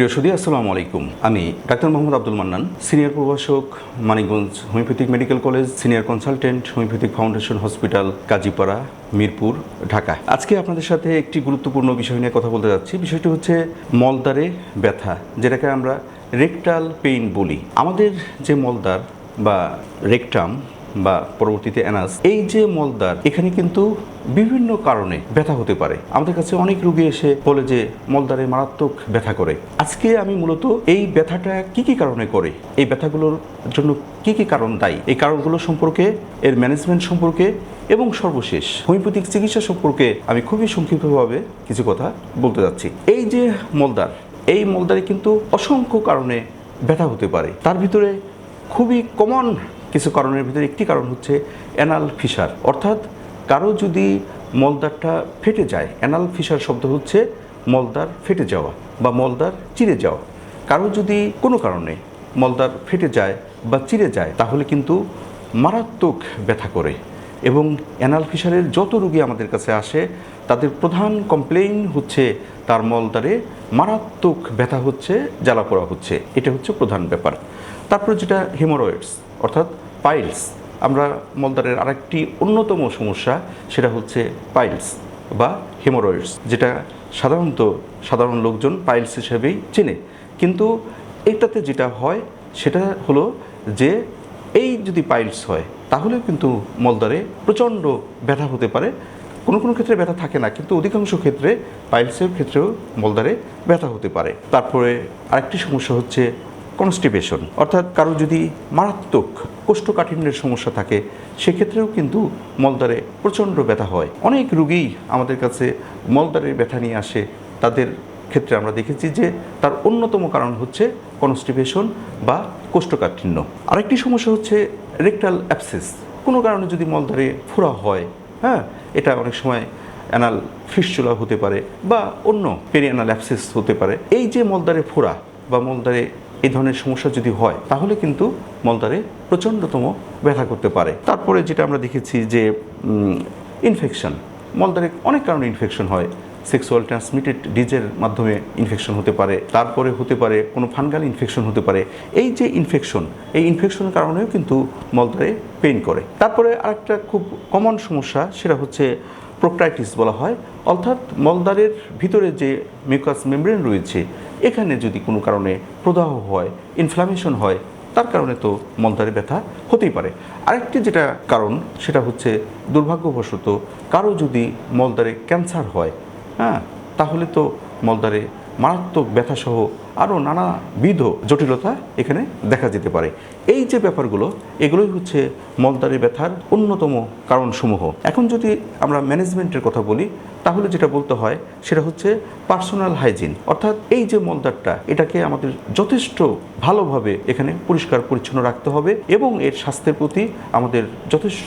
প্রিয় সুদী আসসালামু আলাইকুম। আমি ডাক্তার মোহাম্মদ আব্দুল মান্নান, সিনিয়র প্রভাষক, Manikganj homeopathic medical college, senior consultant, homeopathic foundation hospital Kazipara Mirpur, Dhaka. আজকে আপনাদের সাথে একটি গুরুত্বপূর্ণ বিষয় নিয়ে কথা বলতে যাচ্ছি। বিষয়টি হচ্ছে মলদারে ব্যথা, যেটাকে আমরা রেকটাল পেইন বলি। আমাদের যে মলদার বা রেকটাম বা পরবর্তীতে অ্যানাস, এই যে মলদ্বার, এখানে কিন্তু বিভিন্ন কারণে ব্যথা হতে পারে। আমাদের কাছে অনেক রোগী এসে বলে যে, মলদ্বারে মারাত্মক ব্যথা করে। আজকে আমি মূলত এই ব্যথাটা কি কি কারণে করে? এই ব্যথাগুলোর জন্য কি কি কারণ দায়ী? এই কারণগুলো সম্পর্কে, এর ম্যানেজমেন্ট সম্পর্কে এবং সর্বশেষ হোমিওপ্যাথিক চিকিৎসা সম্পর্কে আমি খুবই সংক্ষিপ্তভাবে কিছু কথা বলতে যাচ্ছি। এই যে মলদার এই মলদারে কিন্তু অসংখ্য কারণে ব্যথা হতে পারে। তার ভিতরে খুবই কমন কিছু কারণের ভিতরে একটি কারণ হচ্ছে অ্যানাল ফিসার অর্থাৎ কারও যদি মলদারটা ফেটে যায়, অ্যানাল ফিসার শব্দ হচ্ছে মলদার ফেটে যাওয়া বা মলদার চিরে যাওয়া। কারও যদি কোনো কারণে মলদার ফেটে যায় বা চিরে যায়, তাহলে কিন্তু মারাত্মক ব্যথা করে এবং অ্যানাল ফিসারের যত রোগী আমাদের কাছে আসে, তাদের প্রধান কমপ্লেইন হচ্ছে তার মলদারে মারাত্মক ব্যথা হচ্ছে, জ্বালা পোড়া হচ্ছে। এটা হচ্ছে প্রধান ব্যাপার। তারপরে যেটা হেমোরয়েডস। অর্থাৎ পাইলস আমরা মলদারের আরেকটি অন্যতম সমস্যা, সেটা হচ্ছে পাইলস বা হেমোরয়েডস যেটা সাধারণত সাধারণ লোকজন পাইলস হিসেবেই চেনে। কিন্তু এটাতে যেটা হয়, সেটা হলো যে এই যদি পাইলস হয় তাহলে কিন্তু মলদারে প্রচণ্ড ব্যথা হতে পারে। কোনো কোনো ক্ষেত্রে ব্যথা থাকে না, কিন্তু অধিকাংশ ক্ষেত্রে পাইলসের ক্ষেত্রেও মলদারে ব্যথা হতে পারে। তারপরে আরেকটি সমস্যা হচ্ছে কনস্টিপেশন অর্থাৎ কারও যদি মারাত্মক কোষ্ঠকাঠিন্যের সমস্যা থাকে, সেক্ষেত্রেও কিন্তু মলদারে প্রচণ্ড ব্যথা হয়। অনেক রুগী আমাদের কাছে মলদারের ব্যথা নিয়ে আসে। তাদের ক্ষেত্রে আমরা দেখেছি যে তার অন্যতম কারণ হচ্ছে কনস্টিপেশন বা কোষ্ঠকাঠিন্য। আরেকটি সমস্যা হচ্ছে রেকটাল অ্যাপসেস কোনো কারণে যদি মলদারে ফোড়া হয় হ্যাঁ এটা অনেক সময় অ্যানাল ফিসচুলা হতে পারে বা অন্য পেরিয়ানাল অ্যাপসেস হতে পারে। এই যে মলদারে ফোড়া বা মলদারে এই ধরনের সমস্যা যদি হয়, তাহলে কিন্তু মলদারে প্রচণ্ডতম ব্যথা করতে পারে। তারপরে যেটা আমরা দেখেছি যে ইনফেকশন মলদারে অনেক কারণে ইনফেকশন হয়। সেক্সুয়াল ট্রান্সমিটেড ডিজের মাধ্যমে ইনফেকশন হতে পারে। তারপরে হতে পারে কোনো ফানগাল ইনফেকশন হতে পারে। এই যে ইনফেকশন এই ইনফেকশনের কারণেও কিন্তু মলদারে পেইন করে। তারপরে আরেকটা খুব কমন সমস্যা, সেটা হচ্ছে প্রোক্টাইটিস বলা হয়, অর্থাৎ মলদ্বারের ভিতরে যে মিউকাস মেমব্রেন রয়েছে, এখানে যদি কোনো কারণে প্রদাহ হয় ইনফ্লামেশন হয়, তার কারণে তো মলদ্বারে ব্যথা হতেই পারে। আরেকটি যেটা কারণ, সেটা হচ্ছে দুর্ভাগ্যবশত কারও যদি মলদ্বারে ক্যান্সার হয় হ্যাঁ তাহলে তো মলদ্বারে মারাত্মক ব্যথাসহ আরও নানাবিধ জটিলতা এখানে দেখা যেতে পারে। এই যে ব্যাপারগুলো, এগুলোই হচ্ছে মলদারে ব্যথার অন্যতম কারণসমূহ। এখন যদি আমরা ম্যানেজমেন্টের কথা বলি, তাহলে যেটা বলতে হয়, সেটা হচ্ছে পার্সোনাল হাইজিন। অর্থাৎ এই যে মলদারটা এটাকে আমাদের যথেষ্ট ভালোভাবে এখানে পরিষ্কার পরিচ্ছন্ন রাখতে হবে এবং এর স্বাস্থ্যের প্রতি আমাদের যথেষ্ট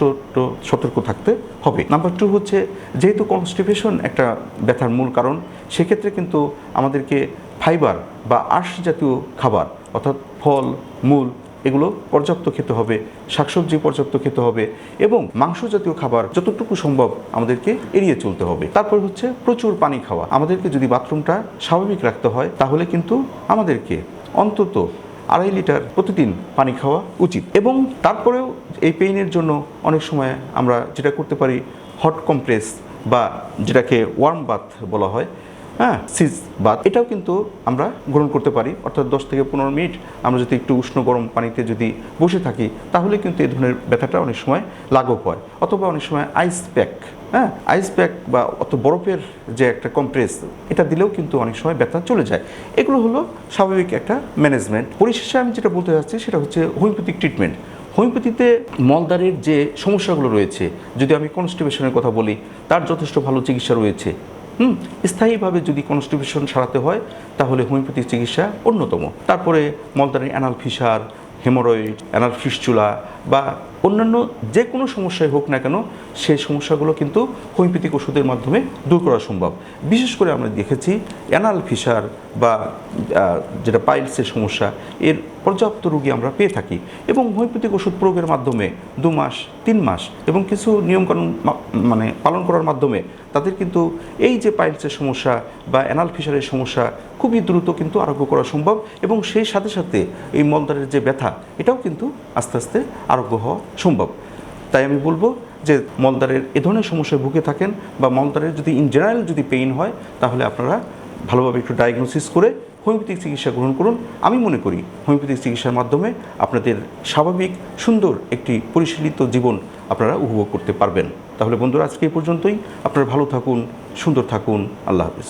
সতর্ক থাকতে হবে। নাম্বার টু হচ্ছে, যেহেতু কনস্টিপেশন একটা ব্যথার মূল কারণ, সেক্ষেত্রে কিন্তু আমাদেরকে ফাইবার বা আঁশ জাতীয় খাবার, অর্থাৎ ফল, মূল, এগুলো পর্যাপ্ত খেতে হবে, শাকসবজি পর্যাপ্ত খেতে হবে এবং মাংস জাতীয় খাবার যতটুকু সম্ভব আমাদেরকে এড়িয়ে চলতে হবে। তারপর হচ্ছে প্রচুর পানি খাওয়া। আমাদেরকে যদি বাথরুমটা স্বাভাবিক রাখতে হয়, তাহলে কিন্তু আমাদেরকে অন্তত আড়াই লিটার প্রতিদিন পানি খাওয়া উচিত। এবং তারপরেও এই পেইনের জন্য অনেক সময় আমরা যেটা করতে পারি, হট কম্প্রেস বা যেটাকে ওয়ার্ম বাথ বলা হয় হ্যাঁ সিজ বাথ এটাও কিন্তু আমরা গ্রহণ করতে পারি। অর্থাৎ দশ থেকে পনেরো মিনিট আমরা যদি একটু উষ্ণ গরম পানিতে যদি বসে থাকি, তাহলে কিন্তু এই ধরনের ব্যথাটা অনেক সময় লাঘব হয়। অথবা অনেক সময় আইস প্যাক হ্যাঁ আইস প্যাক বা অত বরফের যে একটা কম্প্রেস এটা দিলেও কিন্তু অনেক সময় ব্যথা চলে যায়। এগুলো হলো স্বাভাবিক একটা ম্যানেজমেন্ট পরিশেষে আমি যেটা বলতে চাচ্ছি সেটা হচ্ছে হোমিওপ্যাথিক ট্রিটমেন্ট হোমিওপ্যাথিতে মলদারের যে সমস্যাগুলো রয়েছে, যদি আমি কনস্টিপেশনের কথা বলি, তার যথেষ্ট ভালো চিকিৎসা রয়েছে। হুম, স্থায়ীভাবে যদি কনস্টিপেশন সারাতে হয়, তাহলে হোমিওপ্যাথিক চিকিৎসা অন্যতম। তারপরে মলদারের anal fissure hemorrhoid, anal fistula বা অন্যান্য যে কোনো সমস্যায় হোক না কেন সেই সমস্যাগুলো কিন্তু হোমিওপ্যাথিক ওষুধের মাধ্যমে দূর করা সম্ভব। বিশেষ করে আমরা দেখেছি অ্যানাল ফিসার বা যেটা পাইলসের সমস্যা, এর পর্যাপ্ত রোগী আমরা পেয়ে থাকি এবং হোমিওপ্যাথিক ওষুধ প্রয়োগের মাধ্যমে দু মাস, তিন মাস এবং কিছু নিয়মকানুন মানে পালন করার মাধ্যমে তাদের কিন্তু এই যে পাইলসের সমস্যা বা অ্যানাল ফিসারের সমস্যা খুবই দ্রুত কিন্তু আরোগ্য করা সম্ভব এবং সেই সাথে সাথে এই মলদারের যে ব্যথা, এটাও কিন্তু আস্তে আস্তে আরোগ্য হওয়া সম্ভব। তাই আমি বলব যে মলদারের এ ধরনের সমস্যায় ভুগে থাকেন বা মলদারের যদি ইন জেনারেল যদি পেইন হয়, তাহলে আপনারা ভালোভাবে একটু ডায়াগনোসিস করে হোমিওপ্যাথিক চিকিৎসা গ্রহণ করুন। আমি মনে করি হোমিওপ্যাথিক চিকিৎসার মাধ্যমে আপনাদের স্বাভাবিক, সুন্দর একটি পরিশীলিত জীবন আপনারা উপভোগ করতে পারবেন। তাহলে বন্ধুরা, আজকে এই পর্যন্তই। আপনারা ভালো থাকুন, সুন্দর থাকুন। আল্লাহ হাফিজ।